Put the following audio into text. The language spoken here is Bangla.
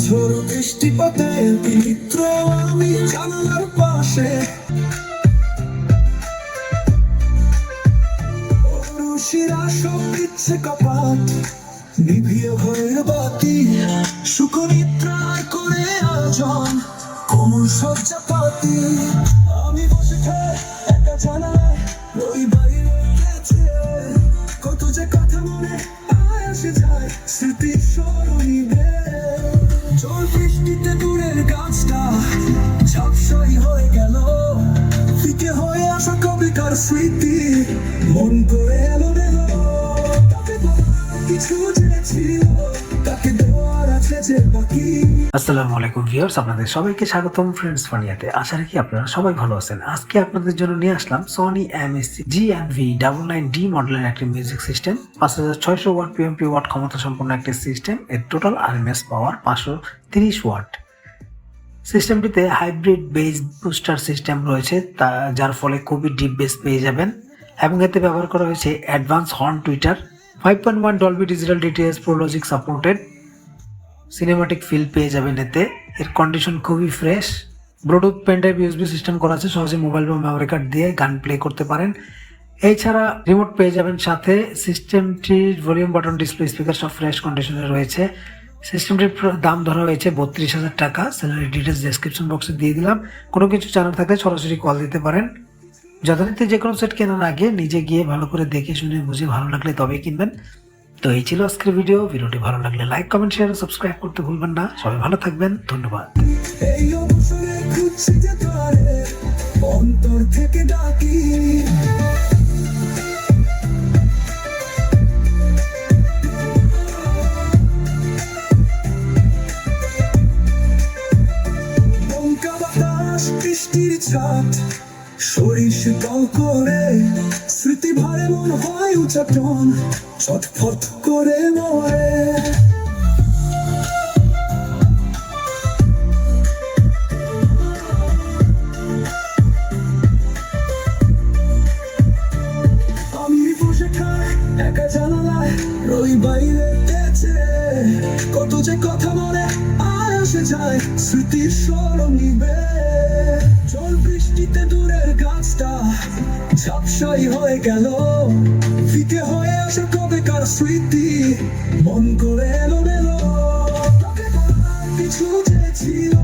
অঝোর বৃষ্টিপাতে মিত্র আমি জানালার পাশে। অনুশীরা সব দিচ্ছে নিভিয়ে ভয়ের বাতি করে কোমল সজ্জা পাতি আমি বসে খাই একা জানালায় ওই বাইরে। জল বৃষ্টিতে দূরের গাছটা ঝাপসাই হয়ে গেল। ফিকে হয়ে আসা কবিতার স্মৃতি মন করে এলো এলো তাকে কিছু যে তাকে দেওয়ার আছে যে আসসালামু আলাইকুম ভিউয়ার্স, আপনাদের সবাইকে স্বাগতম ফ্রেন্ডস ফানিয়াতে। আশা রাখি আপনারা সবাই ভালো আছেন। আজকে আপনাদের জন্য নিয়ে আসলাম Sony MSC G N V double nine D মডেলের একটি মিউজিক সিস্টেম পাঁচ হাজার ছয়শো ওয়াট পিএমপি ওয়াট ক্ষমতা সম্পন্ন একটি সিস্টেম এর টোটাল আর আরএমএস পাওয়ার পাঁচশো তিরিশ ওয়াট সিস্টেমটিতে হাইব্রিড বেস বুস্টার সিস্টেম রয়েছে, তা যার ফলে খুবই ডিপ বেস পেয়ে যাবেন এবং এতে ব্যবহার করা হয়েছে advance horn tweeter five point one Dolby digital DTS ProLogic supported cinematic feel পেয়ে যাবেন এতে। এর কন্ডিশন খুবই fresh Bluetooth pendrive USB system করা আছে। সহজে মোবাইল বা মেমোরি কার্ড দিয়ে গান প্লে করতে পারেন। এছাড়া রিমোট পেয়ে যাবেন সাথে সিস্টেমটির ভলিউম বাটন ডিসপ্লে স্পিকার সব ফ্রেশ কন্ডিশনে রয়েছে। সিস্টেমটির দাম ধরা হয়েছে বত্রিশ হাজার টাকা। স্যালারি ডিটেলস ডেসক্রিপশন বক্সে দিয়ে দিলাম। কোনো কিছু জানার থাকলে সরাসরি কল দিতে পারেন। যথারীতি যে কোনো সেট কেনার আগে নিজে গিয়ে ভালো করে দেখে শুনে বুঝে ভালো লাগলে তবেই কিনবেন। তো এই ছিল আজকের ভিডিও ভিডিওটি ভালো লাগলে লাইক কমেন্ট শেয়ার সাবস্ক্রাইব করতে ভুলবেন না। সবাই ভালো থাকবেন। ধন্যবাদ। শরীর শীতল করে, স্মৃতি ভারে মন হয় উচাটন ছটফট করে মরে। একা জানালায়, রই বাইরে কত যে কথা মনে আসে যায়, স্মৃতির স্মরণিবে জল বৃষ্টিতে দূরের কাজটা ঝাপসাই হয়ে গেল। ফিকে হয়ে আসে কবে কার স্মৃতি, মন করে এলো মেলো কিছু চেয়েছিল।